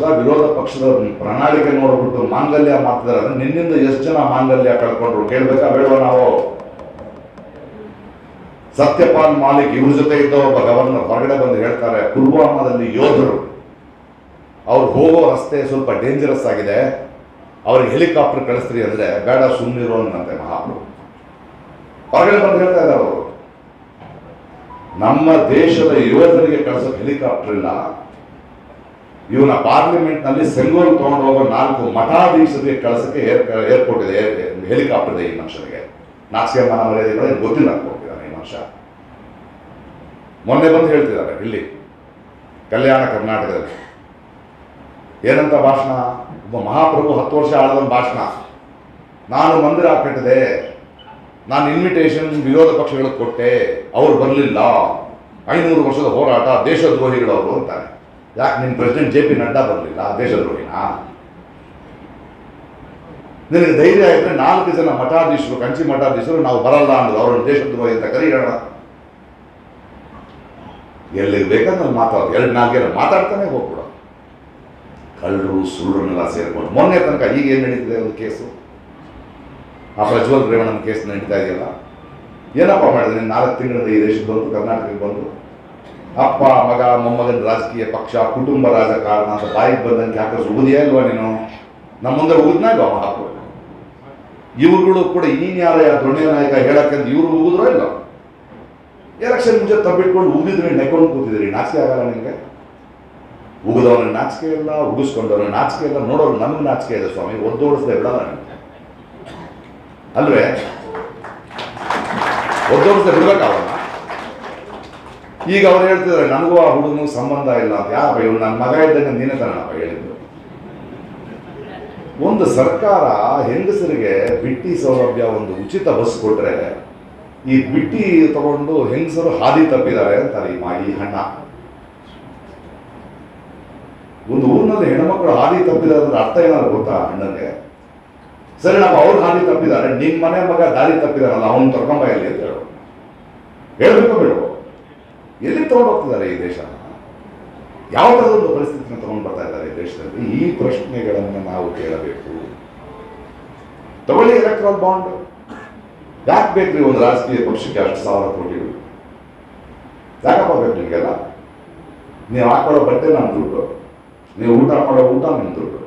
ಪಕ್ಷದ, ವಿರೋಧ ಪಕ್ಷದ ಪ್ರಣಾಳಿಕೆ ನೋಡ್ಬಿಟ್ಟು ಮಾಂಗಲ್ಯ ಮಾಡ್ತಿದಾರೆ. ಅಂದ್ರೆ ನಿನ್ನಿಂದ ಎಷ್ಟು ಜನ ಮಾಂಗಲ್ಯ ಕಳ್ಕೊಂಡ್ರು? ಕೇಳ್ಬೇಕಾ ಬೇಡವಾ ನಾವು? ಸತ್ಯಪಾಲ್ ಮಾಲಿಕ್ ಇವ್ರ ಜೊತೆ ಇದ್ದ ಒಬ್ಬ ಗವರ್ನರ್ ಹೊರಗಡೆ ಬಂದು ಹೇಳ್ತಾರೆ, ಪುಲ್ವಾಮಾದಲ್ಲಿ ಯೋಧರು, ಅವ್ರು ಹೋಗೋ ರಸ್ತೆ ಸ್ವಲ್ಪ ಡೇಂಜರಸ್ ಆಗಿದೆ. ಅವ್ರಿಗೆ ಹೆಲಿಕಾಪ್ಟರ್ ಕಳಿಸ್ತೀರಿ ಅಂದ್ರೆ ಬೇಡ ಸುಮ್ಮನಿರೋ ಅನ್ನಂತೆ ಮಹಾಪ್ರಭು. ಹೊರಗಡೆ ಬಂದು ಹೇಳ್ತಾ ಇದ್ದಾರೆ ಅವರು. ನಮ್ಮ ದೇಶದ ಯೋಧರಿಗೆ ಕಳಿಸೋ ಹೆಲಿಕಾಪ್ಟರ್ ಇಲ್ಲ. ಇವನ ಪಾರ್ಲಿಮೆಂಟ್ನಲ್ಲಿ ಸೆಂಗೋಲ್ ತಗೊಂಡು ಹೋಗೋ ನಾಲ್ಕು ಮಠಾಧೀಶರಿಗೆ ಕಳಿಸಕ್ಕೆ ಏರ್ ಏರ್ಪೋರ್ಟ್ ಇದೆ ಹೆಲಿಕಾಪ್ಟರ್ ಇದೆ ಈ ಮನುಷ್ಯನಿಗೆ. ನಾಚಿಕೆ ಮಾನ ಮರ್ಯಾದೆಗಳು ಏನು ಗೊತ್ತಿಲ್ಲ ಹೋಗ್ತಿದ್ದಾನೆ ಈ ಮನುಷ್ಯ. ಮೊನ್ನೆ ಬಂದು ಹೇಳ್ತಿದ್ದಾರೆ, ಇಲ್ಲಿ, ಕಲ್ಯಾಣ ಕರ್ನಾಟಕದಲ್ಲಿ. ಏನಂತ ಭಾಷಣ? ಒಬ್ಬ ಮಹಾಪ್ರಭು ಹತ್ತು ವರ್ಷ ಆಳದ ಭಾಷಣ. ನಾನು ಮಂದಿರ ಕಟ್ಟಿದೆ ನಾನು ಇನ್ವಿಟೇಷನ್ ವಿರೋಧ ಪಕ್ಷಗಳಿಗೆ ಕೊಟ್ಟೆ. ಅವ್ರು ಬರಲಿಲ್ಲ. ಐನೂರು ವರ್ಷದ ಹೋರಾಟ ದೇಶದ್ರೋಹಿಗಳವರು ಅಂತಾರೆ. ಯಾಕೆ ನಿನ್ನ ಪ್ರೆಸಿಡೆಂಟ್ ಜೆ ಪಿ ನಡ್ಡಾ ಬರಲಿಲ್ಲ ದೇಶದ್ರೋಹಿನಾ? ನಿನಗೆ ಧೈರ್ಯ ಆಯಿತು ನಾಲ್ಕು ಜನ ಮಠಾಧೀಶರು, ಕಂಚಿ ಮಠಾಧೀಶರು ನಾವು ಬರಲ್ಲ ಅನ್ನೋದು ಅವ್ರನ್ನ ದೇಶದ್ರೋಹಿ ಅಂತ ಕರೀರೋಣ ಎಲ್ಲಿಗೆ ಬೇಕಂದ್ರೆ ಮಾತಾಡೋದು ಎರಡು ನಾಲ್ಕು ಮಾತಾಡ್ತಾನೆ ಹೋಗ್ಬಿಡ. ಕಳ್ಳರು ಸುಳ್ಳರನ್ನೆಲ್ಲ ಸೇರ್ಕೊಂಡು. ಮೊನ್ನೆ ತನಕ ಈಗ ಏನು ನಡೀತಿದೆ ಒಂದು ಕೇಸು? ಆ ಪ್ರಜ್ವಲ್ ರೇವಣ್ಣನ ಕೇಸ್ ನಡೀತಾ ಇದೆಯಲ್ಲ? ಏನಪ್ಪ ಮಾಡಿದ್ರೆ ನಾಲ್ಕು ತಿಂಗಳಿಂದ ಈ ದೇಶಕ್ಕೆ ಬಂದು, ಕರ್ನಾಟಕಕ್ಕೆ ಬಂದು? ಅಪ್ಪ, ಮಗ, ಮೊಮ್ಮಗನ ರಾಜಕೀಯ ಪಕ್ಷ, ಕುಟುಂಬ ರಾಜಕಾರಣ ಅಂತ ಬಾಯಿಗೆ ಬಂದಂಗೆ ಹಾಕಿದ್ರೆ ಉಗಿದೆಯಾ ಅಲ್ವಾ ನೀನು? ನಮ್ಮ ಮುಂದೆ ಉಗಿದ್ನಾ ಇಲ್ವಾ ಹಾಕು ಇವ್ರುಗಳು ಕೂಡ ನೀನ್ ಯಾರ ನಾಯಕ ಹೇಳಕ್ಕಂತ ಇವ್ರು ಉಗಿದ್ರೋ ಇಲ್ಲ ಎಲೆಕ್ಷನ್ ಮುಂಚೆ ತಬ್ಬಿಟ್ಕೊಂಡು ಉಗಿದ್ರಿ ನೆಕ್ಕೊಂಡು ಕೂತಿದ್ರಿ ನಾಚಿಕೆ ಆಗಲ್ಲ ನಿಮಗೆ? ಉಗಿದವನ ನಾಚಿಕೆ ಇಲ್ಲ, ಉಗಿಸ್ಕೊಂಡವನ ನಾಚಿಕೆ ಇಲ್ಲ, ನೋಡೋರು ನಮ್ಗೆ ನಾಚಿಕೆ ಇದೆ ಸ್ವಾಮಿ, ಒದ್ದೋಡಿಸ್ದೆ ಬಿಡಲ್ಲ ನಿಮ್ಗೆ. ಅಲ್ವೇ? ಒದ್ದೋಡಿಸ್ದೆ ಬಿಡ್ಬೇಕಾವನ್ನ ಈಗ ಅವ್ರು ಹೇಳ್ತಿದ್ರೆ ನನಗೂ ಆ ಹುಡುಗನು ಸಂಬಂಧ ಇಲ್ಲ ಅಂತ. ಯಾರಪ್ಪ ಇವ್ರು ನನ್ನ ಮಗ ಇದ್ದಂಗೆ ನೀನೇ ತಾನಪ್ಪ ಹೇಳಿದ್ರು ಒಂದು ಸರ್ಕಾರ ಹೆಂಗಸರಿಗೆ ಬಿಟ್ಟಿ ಸೌಲಭ್ಯ, ಒಂದು ಉಚಿತ ಬಸ್ ಕೊಟ್ರೆ ಈ ಬಿಟ್ಟಿ ತಗೊಂಡು ಹೆಂಗಸರು ಹಾದಿ ತಪ್ಪಿದ್ದಾರೆ ಅಂತಾರೆ ಈ ಮಾಯಿ ಹಣ್ಣ ಒಂದು ಊರಿನಲ್ಲಿ ಹೆಣ್ಮಕ್ಳು ಹಾದಿ ತಪ್ಪಿದ್ದಾರೆ ಅಂದ್ರೆ ಅರ್ಥ ಏನಾದ್ರು ಗೊತ್ತಾ ಅಣ್ಣನಿಗೆ? ಸರಿ ನಮ್ಮ ಅವ್ರು ಹಾದಿ ತಪ್ಪಿದ್ದಾರೆ ನಿಮ್ಮ ಮನೆ ಮಗ ದಾರಿ ತಪ್ಪಿದಾರಲ್ಲ ಅವ್ನು ಎಲ್ಲಿ ಅಂತ ಹೇಳು. ಹೇಳ್ಬೇಕು ಬಿಡು. ಎಲ್ಲಿ ತಗೊಂಡು ಹೋಗ್ತಿದ್ದಾರೆ ಈ ದೇಶ? ಯಾವ ಒಂದು ಪರಿಸ್ಥಿತಿನ ತಗೊಂಡು ಬರ್ತಾ ಇದ್ದಾರೆ ಈ ದೇಶದಲ್ಲಿ? ಈ ಪ್ರಶ್ನೆಗಳನ್ನು ನಾವು ಕೇಳಬೇಕು. ತಗೊಳ್ಳಿ ಎಲೆಕ್ಟ್ರಲ್ ಬಾಂಡ್ ಯಾಕೆ ಬೇಕ್ರಿ ಒಂದು ರಾಜಕೀಯ ಪಕ್ಷಕ್ಕೆ ಅಷ್ಟು ಸಾವಿರ ಕೋಟಿಗಳು? ಯಾಕಪ್ಪ ಬೇಕು ನಿಮಗೆಲ್ಲ? ನೀವು ಹಾಕೊಳ್ಳೋ ಬಟ್ಟೆ ನಮ್ಮ ದುಡ್ಡು ನೀವು ಊಟ ಮಾಡೋ ಊಟ ನಮ್ಮ ದುಡ್ಡು